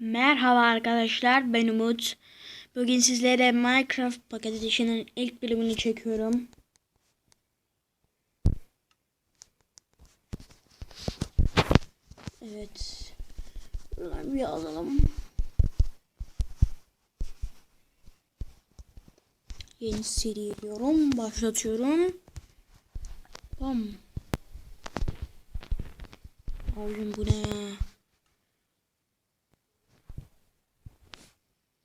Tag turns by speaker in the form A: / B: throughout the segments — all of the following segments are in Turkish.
A: Merhaba arkadaşlar ben Umut. Bugün sizlere Minecraft Pocket Edition'ın ilk bölümünü çekiyorum. Evet. Buradan bir alalım. Yeni seri diyorum. Başlatıyorum. Tamam. Abim bu ne ya?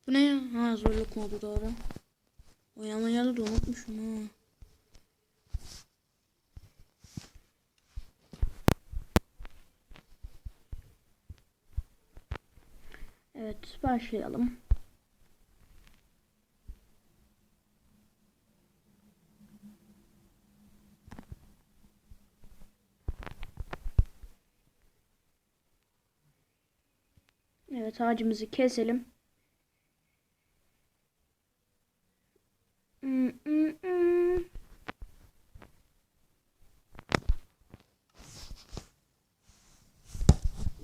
A: Bu ne ya? Ha zorluk modu doğru. Oynamayı da unutmuşum ha. Evet başlayalım. Evet ağacımızı keselim. Mm, mm, mm.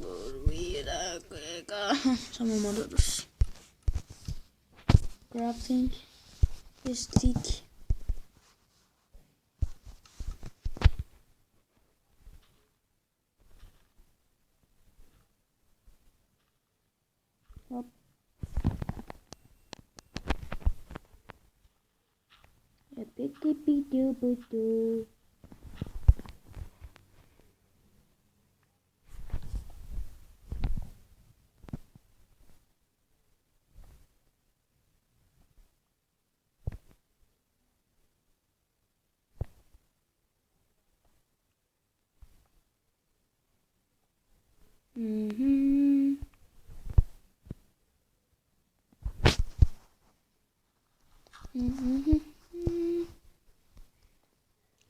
A: Dur bir dakika. tamam orada dur. Crafting. Stick. Hop. Epikipidubudu. Mhm.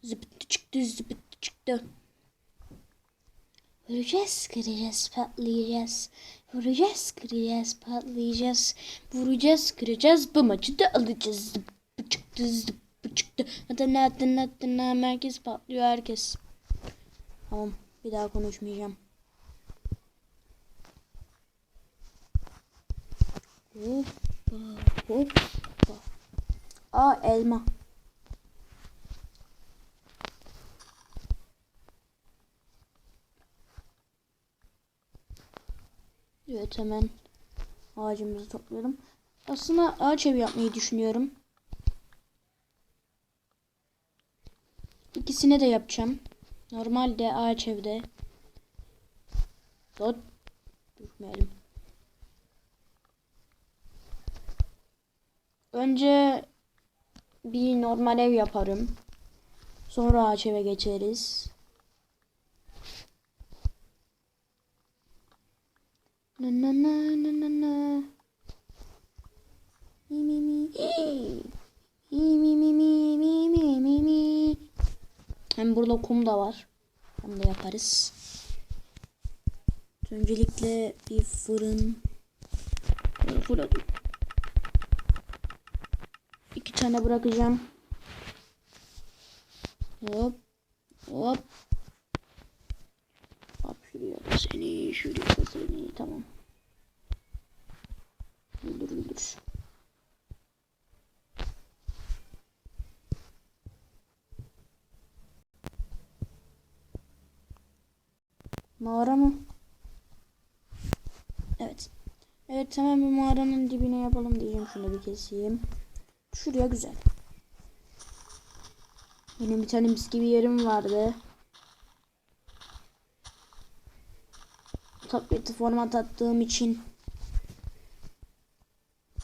A: Zıpıttı çıktı zıpıttı çıktı. Vuracağız, kıracağız, patlayacağız. Vuracağız, kıracağız, patlayacağız. Vuracağız, kıracağız. Bu maçı da alacağız. Zıpı çıktı, zıpı çıktı. Adana, adana, adana. Merkez patlıyor herkes. Tamam, bir daha konuşmayacağım. Hoppa, hoppa. Aa elma. Evet hemen ağacımızı toplayalım. Aslında ağaç evi yapmayı düşünüyorum. İkisini de yapacağım. Normalde ağaç evde. Dot. Düşmeyelim. Önce bir normal ev yaparım. Sonra ağaç eve geçeriz. Na na na na na na. Mi mi mi. Mi mi mi mi mi mi mi mi. Hem burada kum da var. Onu da yaparız. Öncelikle bir fırın. Fırın. İki tane bırakacağım. Hop. Hop. Seni, şuraya da seni. Tamam. Dur dur. Mağara mı? Evet. Evet hemen bir mağaranın dibine yapalım diyeceğim. Şunu bir keseyim. Şuraya güzel. Benim bir tane mis gibi yerim vardı. Tableti format attığım için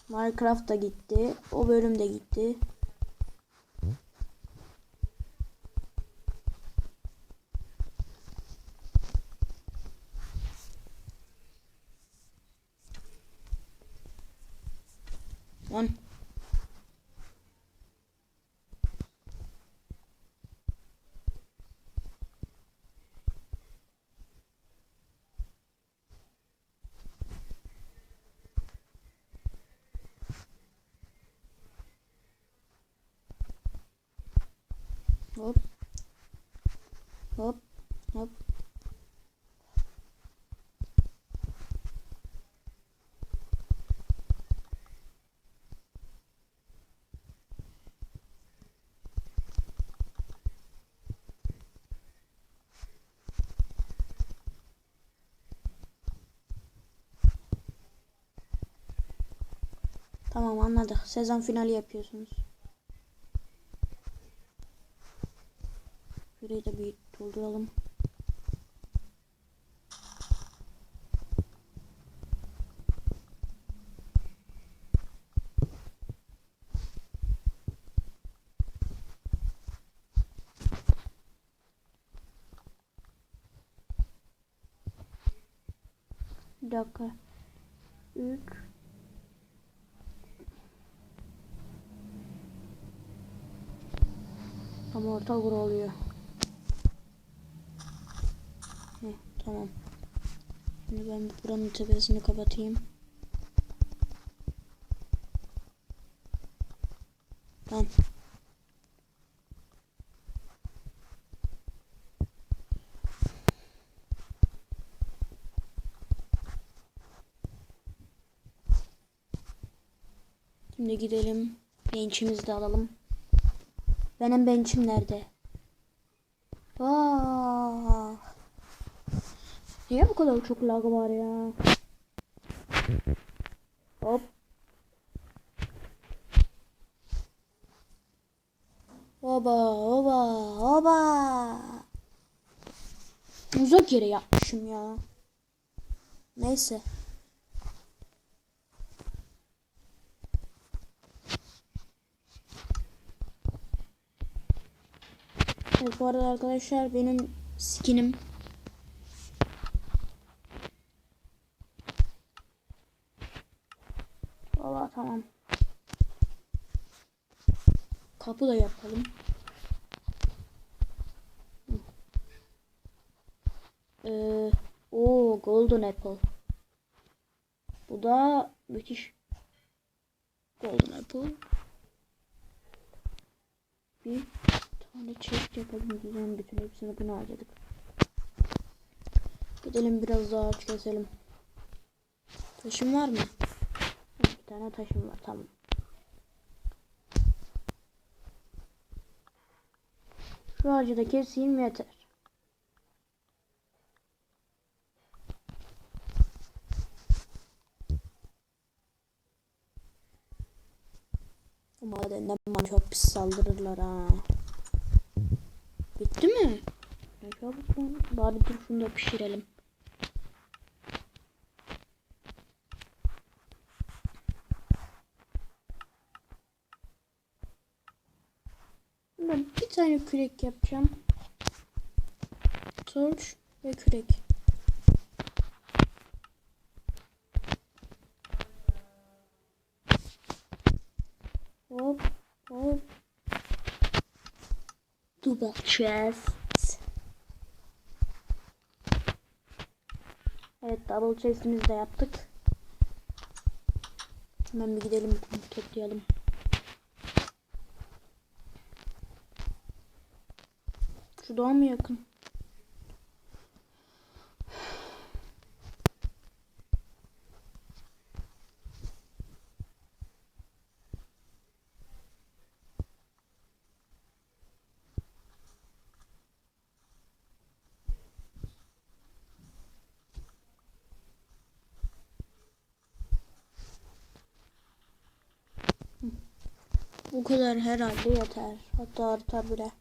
A: Minecraft da gitti. O bölüm de gitti. Hop. Hop. Hop. Tamam anladık. Sezon finali yapıyorsunuz. Şurayı da bir dolduralım. Bir dakika. 3 Tam orta vur. Tamam. Şimdi ben buranın tepesini kapatayım. Ben. Şimdi gidelim. Bench'imizi de alalım. Benim bench'im nerede? Vaa. Niye bu kadar çok lag var ya? Hop. Oba oba oba. Uzak yere yapmışım ya. Neyse. Evet bu arada arkadaşlar benim skinim Valla tamam. Kapı da yapalım. Ee, o golden apple. Bu da müthiş. Golden apple. Bir tane chest yapalım. Güzel bütün hepsini bunu harcadık. Gidelim biraz daha ağaç keselim. Taşım var mı? Bir tane taşım var tamam. Şu ağacı da keseyim yeter. Madenden bana çok pis saldırırlar ha. Bitti mi? Ne çabuk. Bari dur şunu da pişirelim. Ben bir tane kürek yapacağım. Torç ve kürek. Hop hop. Double chest. Evet double chest'imizi de yaptık. Hemen bir gidelim toplayalım. Şu daha mı yakın? Bu kadar herhalde yeter. Hatta artar bile.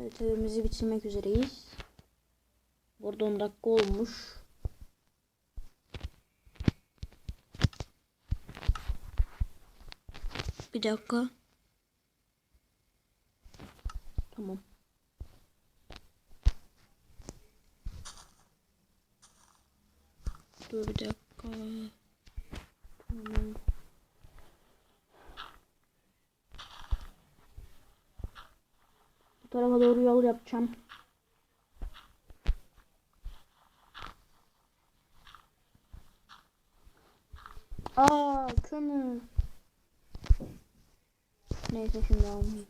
A: Evet evimizi bitirmek üzereyiz. Burada 10 dakika olmuş. Bir dakika. Tamam. Dur bir dakika. Tamam. Tarafa doğru yol yapacağım. Aa kömür. Neyse şimdi almayayım.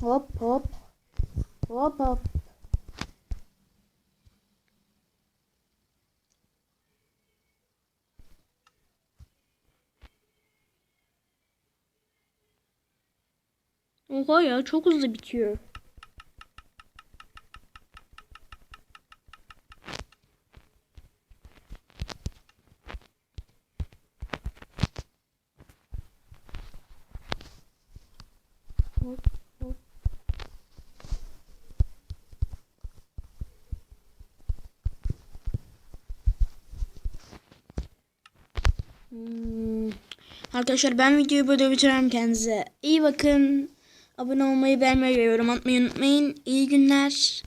A: Hop hop. Hop hop. Oha ya çok hızlı bitiyor. Hmm. Arkadaşlar ben videoyu burada bitiriyorum kendinize. iyi bakın. Abone olmayı, beğenmeyi ve yorum atmayı unutmayın. İyi günler.